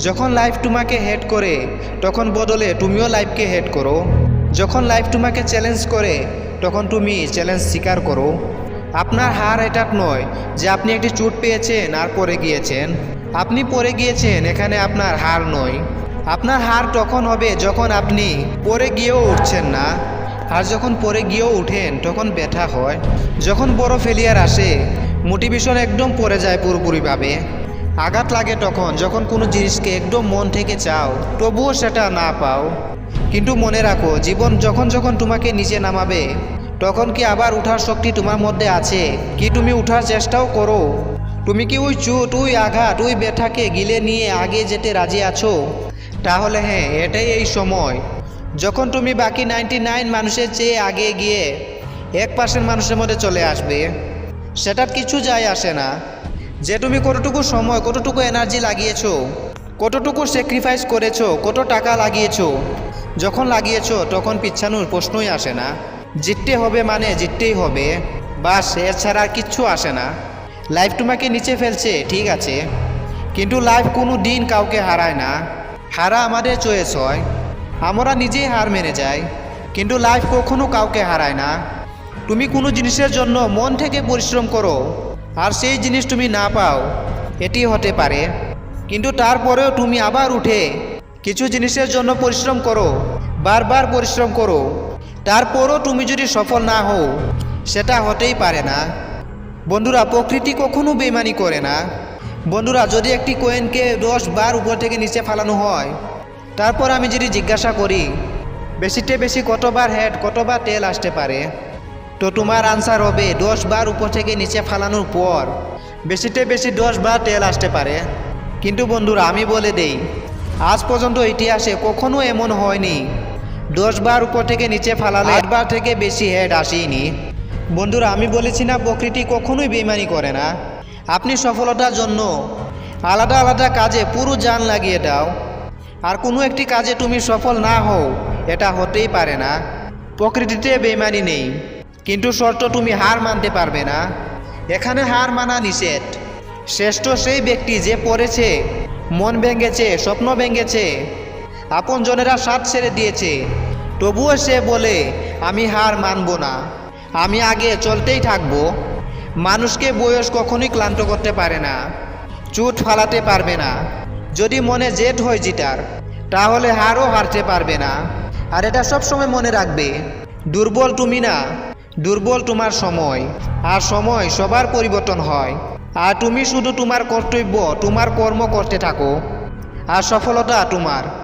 যখন লাইফ তোমাকে হেড করে, তখন বদলে তুমিও লাইফকে হেড করো। যখন লাইফ তোমাকে চ্যালেঞ্জ করে, তখন তুমি চ্যালেঞ্জ স্বীকার করো। আপনার হার এটা নয় যে আপনি একটি চোট পেয়েছেন আর পরে গিয়েছেন। আপনি পরে গিয়েছেন, এখানে আপনার হার নয়। আপনার হার তখন হবে যখন আপনি পরে গিয়েও উঠছেন না। আর যখন পরে গিয়েও উঠেন, তখন ব্যথা হয়। যখন বড় ফেলিয়ার আসে মোটিভেশন একদম পড়ে যায় পুরোপুরিভাবে। আঘাত লাগে তখন, যখন কোনো জিনিসকে একদম মন থেকে চাও, তবুও সেটা না পাও। কিন্তু মনে রাখো, জীবন যখন যখন তোমাকে নিচে নামাবে, তখন কি আবার উঠার শক্তি তোমার মধ্যে আছে? কি তুমি উঠার চেষ্টাও করো? তুমি কি ওই চুট, ওই আঘাত, ওই ব্যথাকে গিলে নিয়ে আগে যেতে রাজি আছো? তাহলে হ্যাঁ এটাই এই সময়। যখন তুমি বাকি নাইনটি নাইন মানুষের চেয়ে আগে গিয়ে এক পার্সেন্ট মানুষের মধ্যে চলে আসবে, সেটার কিছু যায় আসে না। যে তুমি কতটুকু সময়, কতটুকু এনার্জি লাগিয়েছো, কতটুকু স্যাক্রিফাইস করেছ, কত টাকা লাগিয়েছো, যখন লাগিয়েছো, তখন পিছানোর প্রশ্নই আসে না। জিততে হবে মানে জিততেই হবে বাস এছাড়া আর কিচ্ছু আসে না। লাইফ তোমাকে নিচে ফেলছে, ঠিক আছে, কিন্তু লাইফ কোনো দিন কাউকে হারায় না। হারা আমাদের চয়েস হয়, আমরা নিজেই হার মেনে যাই, কিন্তু লাইফ কখনো কাউকে হারায় না। তুমি কোনো জিনিসের জন্য মন থেকে পরিশ্রম করো আর সেই জিনিস তুমি না পাও, এটি হতে পারে। কিন্তু তারপরেও তুমি আবার উঠে কিছু জিনিসের জন্য পরিশ্রম করো, বারবার পরিশ্রম করো। তারপরও তুমি যদি সফল না হও, সেটা হতেই পারে না। বন্ধুরা, প্রকৃতি কখনো বেমানি করে না। বন্ধুরা, যদি একটি কোয়েনকে দশ বার উপর থেকে নিচে ফালানো হয়, তারপর আমি যদি জিজ্ঞাসা করি, বেশিতে বেশি কতবার হেড, কতবার তেল আসতে পারে? তো তোমার আনসার হবে, দশ বার উপর থেকে নিচে ফালানোর পর। বেশিতে বেশি দশ বার তেল আসতে পারে। কিন্তু বন্ধুরা, আমি বলে দেই, আজ পর্যন্ত ইতিহাসে কখনো এমন হয়নি। দশ বার উপর থেকে নিচে ফালালে আটবার থেকে বেশি হেড আসেনি। বন্ধুরা, আমি বলেছি না, প্রকৃতি কখনোই বেমানি করে না। আপনি সফলতার জন্য আলাদা আলাদা কাজে পুরো জান লাগিয়ে দাও। আর কোনো একটি কাজে তুমি সফল না হও, এটা হতেই পারে না। প্রকৃতিতে বেমানি নেই। কিন্তু শর্ত তুমি হার মানতে পারবে না। এখানে হার মানা নিষেধ। শ্রেষ্ঠ সেই ব্যক্তি যে পড়েছে, মন ভেঙেছে, স্বপ্ন ভেঙেছে, আপনজনেরা সাথ ছেড়ে দিয়েছে, তবুও সে বলে, আমি হার মানব না। আমি আগে চলতেই থাকব। মানুষকে বয়স কখনোই ক্লান্ত করতে পারে না। চুট ফালাতে পারবে না। যদি মনে জেদ হয় জিটার তাহলে হারও হারতে পারবে না। আর এটা সবসময় মনে রাখবে, দুর্বল তুমি না। দুর্বল তোমার সময়। আর সময় সবার পরিবর্তন হয়। আর তুমি শুধু তোমার কর্তব্য, তোমার কর্ম করতে থাকো। আর সফলতা তোমার।